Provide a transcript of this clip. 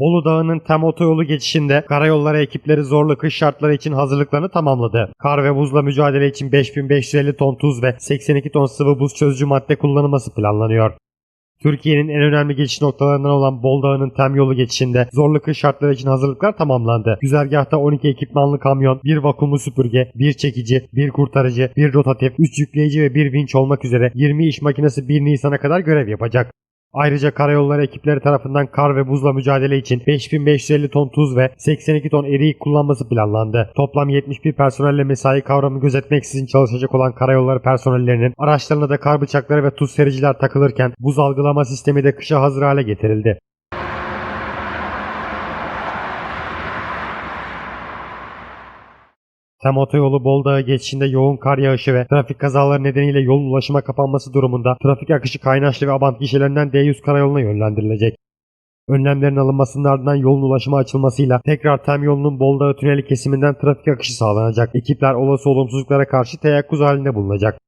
Bolu Dağı'nın tem otoyolu geçişinde karayolları ekipleri zorlu kış şartları için hazırlıklarını tamamladı. Kar ve buzla mücadele için 5550 ton tuz ve 82 ton sıvı buz çözücü madde kullanılması planlanıyor. Türkiye'nin en önemli geçiş noktalarından olan Bol Dağı'nın tem yolu geçişinde zorlu kış şartları için hazırlıklar tamamlandı. Güzergahta 12 ekipmanlı kamyon, 1 vakumlu süpürge, 1 çekici, 1 kurtarıcı, 1 rotatif, 3 yükleyici ve 1 vinç olmak üzere 20 iş makinesi 1 Nisan'a kadar görev yapacak. Ayrıca karayolları ekipleri tarafından kar ve buzla mücadele için 5550 ton tuz ve 82 ton eriyik kullanması planlandı. Toplam 71 personelle mesai kavramı gözetmeksizin çalışacak olan karayolları personellerinin araçlarına da kar bıçakları ve tuz sericiler takılırken buz algılama sistemi de kışa hazır hale getirildi. Tem otoyolu Bol Dağı geçişinde yoğun kar yağışı ve trafik kazaları nedeniyle yolun ulaşıma kapanması durumunda trafik akışı Kaynaşlı ve Abant gişelerinden D100 karayoluna yönlendirilecek. Önlemlerin alınmasının ardından yolun ulaşıma açılmasıyla tekrar Tem yolunun Bol Dağı tüneli kesiminden trafik akışı sağlanacak. Ekipler olası olumsuzluklara karşı teyakkuz halinde bulunacak.